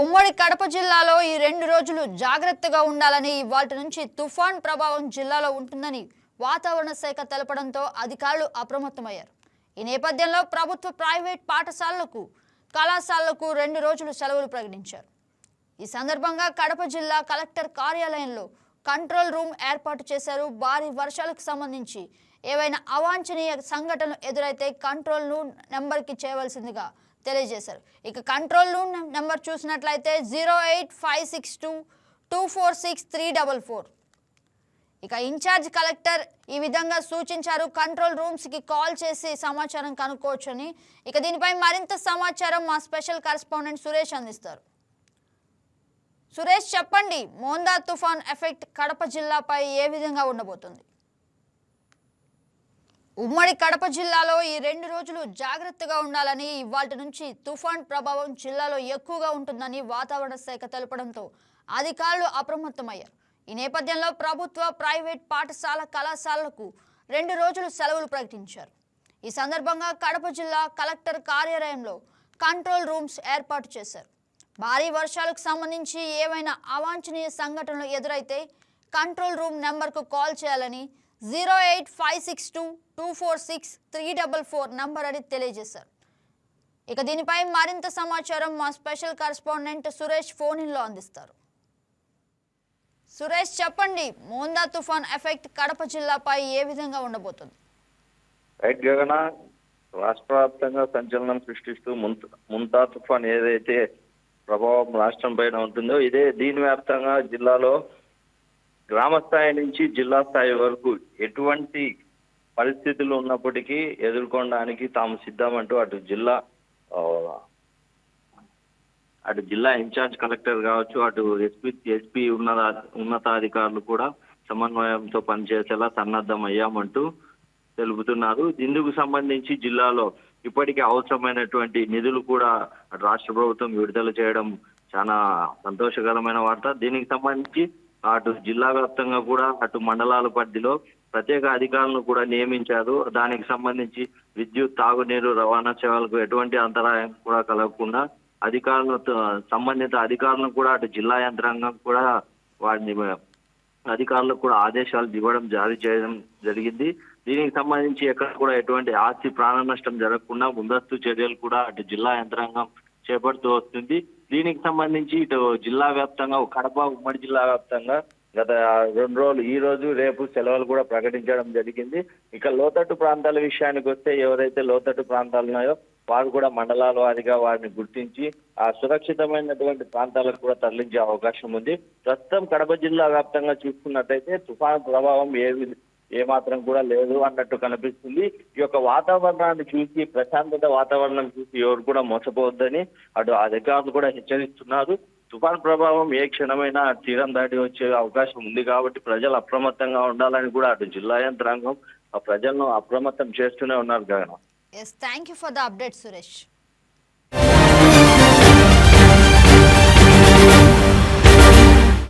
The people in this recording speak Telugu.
ఉమ్మడి కడప జిల్లాలో ఈ రెండు రోజులు జాగ్రత్తగా ఉండాలని వాటి నుంచి తుఫాన్ ప్రభావం జిల్లాలో ఉంటుందని వాతావరణ శాఖ తెలపడంతో అధికారులు అప్రమత్తమయ్యారు. ఈ నేపథ్యంలో ప్రభుత్వ ప్రైవేట్ పాఠశాలలకు కళాశాలలకు రెండు రోజులు సెలవులు ప్రకటించారు. ఈ సందర్భంగా కడప జిల్లా కలెక్టర్ కార్యాలయంలో కంట్రోల్ రూమ్ ఏర్పాటు చేశారు. భారీ వర్షాలకు సంబంధించి ఏవైనా అవాంఛనీయ సంఘటనలు ఎదురైతే కంట్రోల్ రూమ్ నెంబర్కి చేయవలసిందిగా తెలియజేశారు. ఇక కంట్రోల్ రూమ్ నెంబర్ చూసినట్లయితే zero eight five six two two four six three double four ఇక ఇన్ఛార్జ్ కలెక్టర్ ఈ విధంగా సూచించారు. కంట్రోల్ రూమ్స్కి కాల్ చేసి సమాచారం కనుక్కోవచ్చని. ఇక దీనిపై మరింత సమాచారం మా స్పెషల్ కరెస్పాండెంట్ సురేష్ అందిస్తారు. సురేష్ చెప్పండి మోందా తుఫాన్ ఎఫెక్ట్ కడప జిల్లాపై ఏ విధంగా ఉండబోతుంది? ఉమ్మడి కడప జిల్లాలో ఈ రెండు రోజులు జాగ్రత్తగా ఉండాలని ఇవాటి నుంచి తుఫాన్ ప్రభావం జిల్లాలో ఎక్కువగా ఉంటుందని వాతావరణ శాఖ తెలపడంతో అధికారులు అప్రమత్తమయ్యారు. ఈ నేపథ్యంలో ప్రభుత్వ ప్రైవేట్ పాఠశాల కళాశాలలకు రెండు రోజులు సెలవులు ప్రకటించారు. ఈ సందర్భంగా కడప జిల్లా కలెక్టర్ కార్యాలయంలో కంట్రోల్ రూమ్స్ ఏర్పాటు చేశారు. భారీ వర్షాలకు సంబంధించి ఏవైనా అవాంఛనీయ సంఘటనలు ఎదురైతే కంట్రోల్ రూమ్ నెంబర్కు కాల్ చేయాలని zero eight five six two two four six three double four number అని తెలియజేశారు. ఇక దీనిపై మరింత సమాచారం మా స్పెషల్ కరస్పాండెంట్ సురేష్ ఫోన్ ఇన్లో అందిస్తారు. సురేష్ చెప్పండి మోందా తుఫాన్ ఎఫెక్ట్ కడప జిల్లాపై ఏ విధంగా ఉండబోతుంది? రైట్ గగన రాష్ట్ర వ్యాప్తంగా సంచలనం సృష్టిస్తూ ముంత ముంతా తుఫాన్ ఏదైతే ప్రభావం రాష్ట్రం పైన ఉంటుందో ఇదే దీని వ్యాప్తంగా జిల్లాలో గ్రామ స్థాయి నుంచి జిల్లా స్థాయి వరకు ఎటువంటి పరిస్థితులు ఉన్నప్పటికీ ఎదుర్కొనడానికి తాము సిద్ధమంటూ అటు జిల్లా అటు జిల్లా ఇన్ఛార్జ్ కలెక్టర్ కావచ్చు అటు ఎస్పీ ఎస్పీ ఉన్నత ఉన్నతాధికారులు కూడా సమన్వయంతో పనిచేసేలా సన్నద్ధం అయ్యామంటూ తెలుపుతున్నారు. ఇందుకు సంబంధించి జిల్లాలో ఇప్పటికే అవసరమైనటువంటి నిధులు కూడా అటు రాష్ట్ర ప్రభుత్వం విడుదల చేయడం చాలా సంతోషకరమైన వార్త. దీనికి సంబంధించి అటు జిల్లా వ్యాప్తంగా కూడా అటు మండలాల పరిధిలో ప్రత్యేక అధికారులను కూడా నియమించారు. దానికి సంబంధించి విద్యుత్ తాగునీరు రవాణా సేవలకు ఎటువంటి అంతరాయం కూడా కలగకుండా అధికారులతో సంబంధిత అధికారులను కూడా అటు జిల్లా యంత్రాంగం కూడా వారిని అధికారులకు కూడా ఆదేశాలు ఇవ్వడం జారీ చేయడం జరిగింది. దీనికి సంబంధించి ఎక్కడ కూడా ఎటువంటి ఆస్తి ప్రాణ నష్టం జరగకుండా ముందస్తు చర్యలు కూడా అటు జిల్లా యంత్రాంగం చేపడుతూ వస్తుంది. దీనికి సంబంధించి ఇటు జిల్లా వ్యాప్తంగా కడప ఉమ్మడి జిల్లా వ్యాప్తంగా గత రెండు రోజులు ఈ రోజు రేపు సెలవులు కూడా ప్రకటించడం జరిగింది. ఇక లోతట్టు ప్రాంతాల విషయానికి వస్తే ఎవరైతే లోతట్టు ప్రాంతాలు ఉన్నాయో వారు కూడా మండలాల వారిగా వారిని గుర్తించి ఆ సురక్షితమైనటువంటి ప్రాంతాలకు కూడా తరలించే అవకాశం ఉంది. ప్రస్తుతం కడప జిల్లా వ్యాప్తంగా చూసుకున్నట్టయితే తుఫాను ప్రభావం ఏ ఏమాత్రం ఏ మాత్రం కూడా లేదు అన్నట్టు కనిపిస్తుంది. ఈ యొక్క వాతావరణాన్ని చూసి ప్రశాంతత వాతావరణం చూసి ఎవరు కూడా మోసపోవద్దని అటు అధికారులు కూడా హెచ్చరిస్తున్నారు. తుఫాన్ ప్రభావం ఏ క్షణమైనా తీరం దాటి వచ్చే అవకాశం ఉంది కాబట్టి ప్రజలు అప్రమత్తంగా ఉండాలని కూడా అటు జిల్లా యంత్రాంగం ప్రజలను అప్రమత్తం చేస్తూనే ఉన్నారు Gagana. Yes thank you for the update Suresh